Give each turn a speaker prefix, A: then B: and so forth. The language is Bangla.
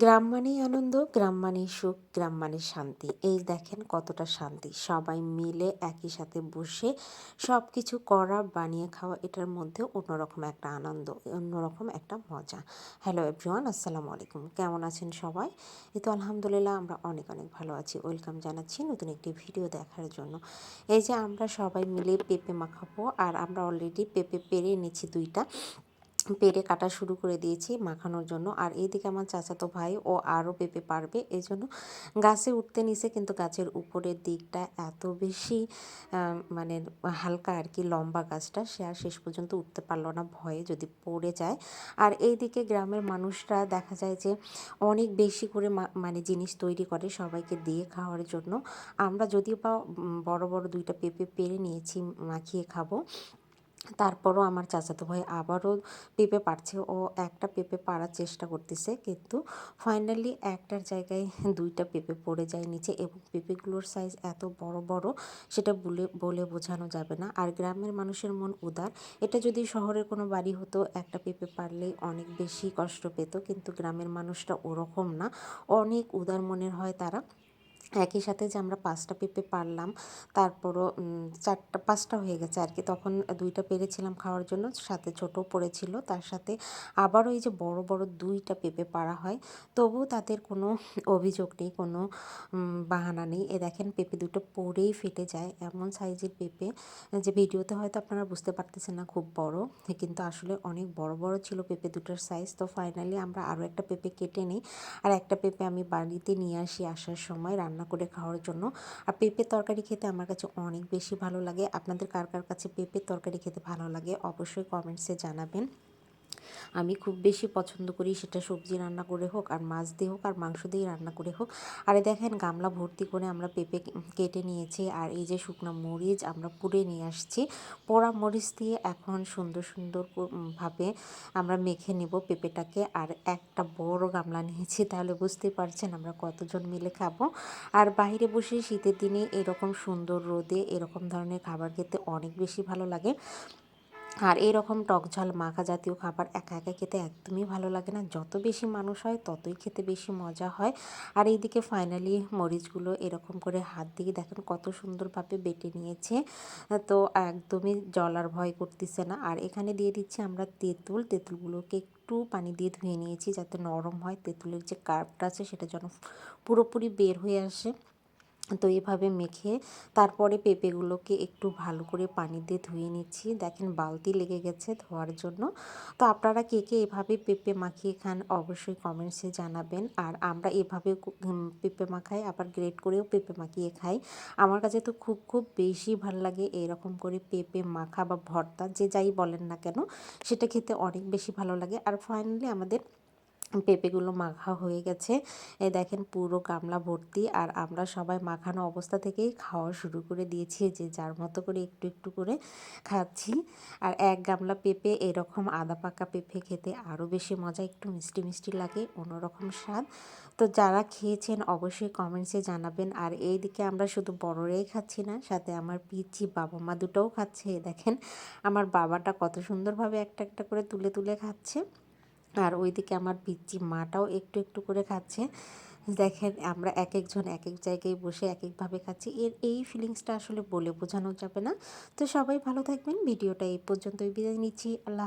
A: গ্রাম মানেই আনন্দ, গ্রাম মানেই সুখ, গ্রাম মানেই শান্তি। এই দেখেন কতটা শান্তি। সবাই মিলে একই সাথে বসে সব কিছু করা, বানিয়ে খাওয়া, এটার মধ্যে অন্যরকম একটা আনন্দ, অন্যরকম একটা মজা। হ্যালো এভরিওয়ান আসসালামু আলাইকুম। কেমন আছেন সবাই? এই তো আলহামদুলিল্লাহ আমরা অনেক অনেক ভালো আছি। ওয়েলকাম জানাচ্ছি নতুন একটি ভিডিও দেখার জন্য। এই যে আমরা সবাই মিলে পেঁপে মাখাবো, আর আমরা অলরেডি পেঁপে পেরে নিচ্ছি দুইটা। পেরে কাটা শুরু করে দিয়েছি মাখানোর জন্য। আর এইদিকে আমার চাচাতো ভাই ও আরও পেঁপে পারবে। এই জন্য গাছে উঠতে নিছে, কিন্তু গাছের উপরের দিকটা এত বেশি মানে হালকা আর কি লম্বা গাছটা, সে আর শেষ পর্যন্ত উঠতে পারল না ভয়ে যদি পড়ে যায়। আর এই দিকে গ্রামের মানুষরা দেখা যায় যে অনেক বেশি করে মানে জিনিস তৈরি করে সবাইকে দিয়ে খাওয়ার জন্য। আমরা যদিও বা বড় বড় দুইটা পেঁপে পেরে নিয়েছি, মাখিয়ে খাব। তারপরও আমার চাচাতো ভাই আবারও পেঁপে পারছে ও একটা পেঁপে পাড়ার চেষ্টা করতেছে, কিন্তু ফাইনালি একটার জায়গায় দুইটা পেঁপে পড়ে যায় নিচে এবং পেঁপেগুলোর সাইজ এত বড় বড় সেটা বলে বলে বোঝানো যাবে না। আর গ্রামের মানুষের মন উদার। এটা যদি শহরের কোনো বাড়ি হতো, একটা পেঁপে পারলেই অনেক বেশি কষ্ট পেত, কিন্তু গ্রামের মানুষটা ওরকম না। অনেক উদার মনের হয় তারা। একই সাথে যে আমরা পাঁচটা পেঁপে পারলাম, তারপরও চারটা, পাঁচটা হয়ে গেছে আর কি। তখন দুইটা পেরেছিলাম খাওয়ার জন্য, সাথে ছোটো পড়েছিল। তার সাথে আবারও ওই যে বড় বড় দুইটা পেঁপে পাড়া হয়। তবুও তাদের কোনো অভিযোগ নেই, কোনো বাহানা নেই। এ দেখেন, পেঁপে দুটো পড়েই ফেটে যায়। এমন সাইজের পেঁপে, যে ভিডিওতে হয়তো আপনারা বুঝতে পারতেছেন না, খুব বড়। কিন্তু আসলে অনেক বড় বড় ছিল পেঁপে দুটোর সাইজ তো ফাইনালি আমরা আরও একটা পেঁপে কেটে নিই। আর একটা পেঁপে আমি বাড়িতে নিয়ে আসি আসার সময়, রান্না রান্না করে খাওয়ার জন্য। আর পেঁপের তরকারি খেতে আমার কাছে অনেক বেশি ভালো লাগে। আপনাদের কার কার কাছে পেঁপের তরকারি খেতে ভালো লাগে অবশ্যই কমেন্টসে জানাবেন। আমি খুব বেশি পছন্দ করি সেটা সবজি রান্না করে হোক আর মাছ দিয়ে হোক আর মাংস দিয়ে রান্না করে হোক। আর দেখেন গামলা ভর্তি করে আমরা পেঁপে কেটে নিয়েছি আর এই যে শুকনো মরিচ আমরা পুড়ে নিয়ে আসছি। পোড়া মরিচ দিয়ে এখন সুন্দর সুন্দর ভাবে আমরা মেখে নেব পেঁপেটাকে আর একটা বড় গামলা নিয়েছি তাহলে বুঝতেই পারছেন আমরা কতজন মিলে খাব। আর বাইরে বসে শীতের দিনে এরকম সুন্দর রোদে এরকম ধরনের খাবার খেতে অনেক বেশি ভালো লাগে। আর এরকম টক ঝাল মাখা জাতীয় খাবার একা একা খেতে একদমই ভালো লাগে না। যত বেশি মানুষ হয়, ততই খেতে বেশি মজা হয়। আর এইদিকে ফাইনালি মরিচগুলো এরকম করে হাত দিয়ে দেখেন কত সুন্দরভাবে বেটে নিয়েছে। তো একদমই জলার ভয় করতেছে না। আর এখানে দিয়ে দিচ্ছি আমরা তেঁতুল। তেঁতুলগুলোকে একটু পানি দিয়ে ধুয়ে নিয়েছি যাতে নরম হয়। তেঁতুলের যে কার্পটা আছে, সেটা যেন পুরোপুরি বের হয়ে আসে। তো এভাবে মেখে তারপরে পেঁপেগুলোকে একটু ভালো করে পানি দিয়ে ধুয়ে নিচ্ছি। দেখেন বালতি লেগে গেছে ধোয়ার জন্য। তো আপনারা কে কে এভাবে পেঁপে মাখিয়ে খান অবশ্যই কমেন্টসে জানাবেন। আর আমরা এভাবে পেঁপে মাখাই, আবার গ্রেট করেও পেঁপে মাখিয়ে খাই। আমার কাছে তো খুব খুব বেশি ভালো লাগে এরকম করে পেঁপে মাখা বা ভর্তা, যে যাই বলেন না কেন, সেটা খেতে অনেক বেশি ভালো লাগে। আর ফাইনালি আমাদের পেঁপেগুলো মাখা হয়ে গেছে। এ দেখেন পুরো গামলা ভর্তি আর আমরা সবাই মাখানো অবস্থা থেকেই খাওয়া শুরু করে দিয়েছি। যে যার মতো করে একটু একটু করে খাচ্ছি। আর এক গামলা পেঁপে এরকম আদা পাকা পেঁপে খেতে আরও বেশি মজা, একটু মিষ্টি মিষ্টি লাগে, অন্যরকম স্বাদ। তো যারা খেয়েছেন অবশ্যই কমেন্টসে জানাবেন। আর এই দিকে আমরা শুধু বড়রাই খাচ্ছি না, সাথে আমার পিচি বাবা মা দুটোও খাচ্ছে। দেখেন আমার বাবাটা কত সুন্দরভাবে একটা একটা করে তুলে তুলে খাচ্ছে। আর ওইদিকে আমার পিচ্চি মাটাও একটু একটু করে খাচ্ছে। দেখেন আমরা এক একজন এক এক জায়গায় বসে এক একভাবে খাচ্ছি। এর এই ফিলিংসটা আসলে বলে বোঝানো যাবে না। তো সবাই ভালো থাকবেন। ভিডিওটা এই পর্যন্তই। বিদায় নিচ্ছি। আল্লাহ